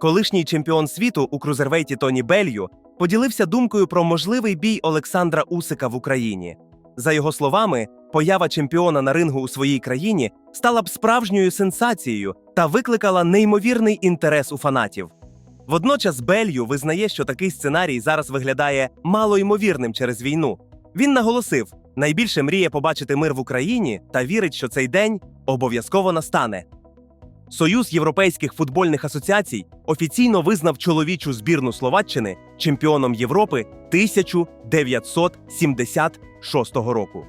колишній чемпіон світу у крузервейті Тоні Белью, поділився думкою про можливий бій Олександра Усика в Україні. За його словами, поява чемпіона на рингу у своїй країні стала б справжньою сенсацією та викликала неймовірний інтерес у фанатів. Водночас Белью визнає, що такий сценарій зараз виглядає малоймовірним через війну. Він наголосив, найбільше мріє побачити мир в Україні та вірить, що цей день обов'язково настане. Союз європейських футбольних асоціацій офіційно визнав чоловічу збірну Словаччини чемпіоном Європи 1976 року.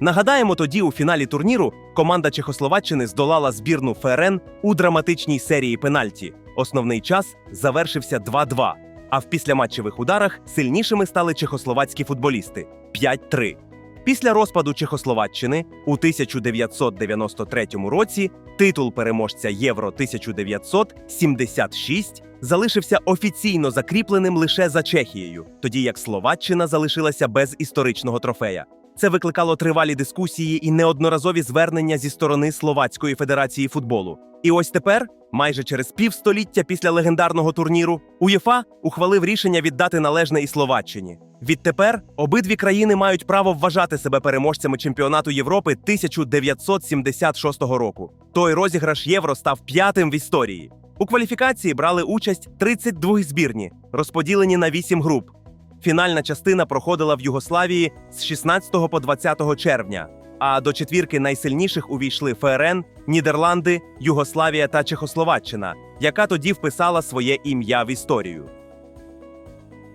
Нагадаємо, тоді у фіналі турніру команда Чехословаччини здолала збірну ФРН у драматичній серії пенальті. Основний час завершився 2-2, а в післяматчевих ударах сильнішими стали чехословацькі футболісти 5-3. Після розпаду Чехословаччини у 1993 році титул переможця Євро 1976 залишився офіційно закріпленим лише за Чехією, тоді як Словаччина залишилася без історичного трофея. Це викликало тривалі дискусії і неодноразові звернення зі сторони Словацької федерації футболу. І ось тепер, майже через півстоліття після легендарного турніру, УЄФА ухвалив рішення віддати належне і Словаччині. Відтепер обидві країни мають право вважати себе переможцями чемпіонату Європи 1976 року. Той розіграш євро став п'ятим в історії. У кваліфікації брали участь 32 збірні, розподілені на 8 груп. Фінальна частина проходила в Югославії з 16 по 20 червня. А до четвірки найсильніших увійшли ФРН, Нідерланди, Югославія та Чехословаччина, яка тоді вписала своє ім'я в історію.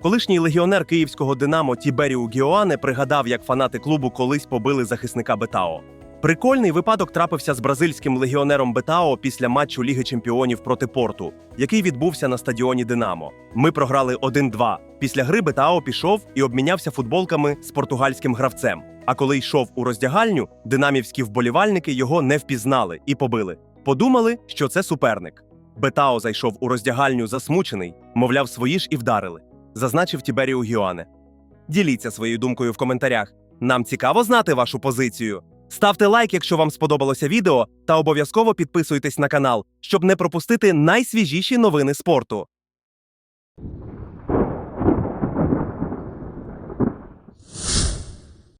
Колишній легіонер київського Динамо Тіберіу Гіоане пригадав, як фанати клубу колись побили захисника Бетао. Прикольний випадок трапився з бразильським легіонером Бетао після матчу Ліги Чемпіонів проти Порту, який відбувся на стадіоні Динамо. Ми програли 1-2. Після гри Бетао пішов і обмінявся футболками з португальським гравцем. А коли йшов у роздягальню, динамівські вболівальники його не впізнали і побили. Подумали, що це суперник. Бетао зайшов у роздягальню засмучений, мовляв, свої ж і вдарили, зазначив Тіберіу Гіоане. Діліться своєю думкою в коментарях. Нам цікаво знати вашу позицію. Ставте лайк, якщо вам сподобалося відео, та обов'язково підписуйтесь на канал, щоб не пропустити найсвіжіші новини спорту.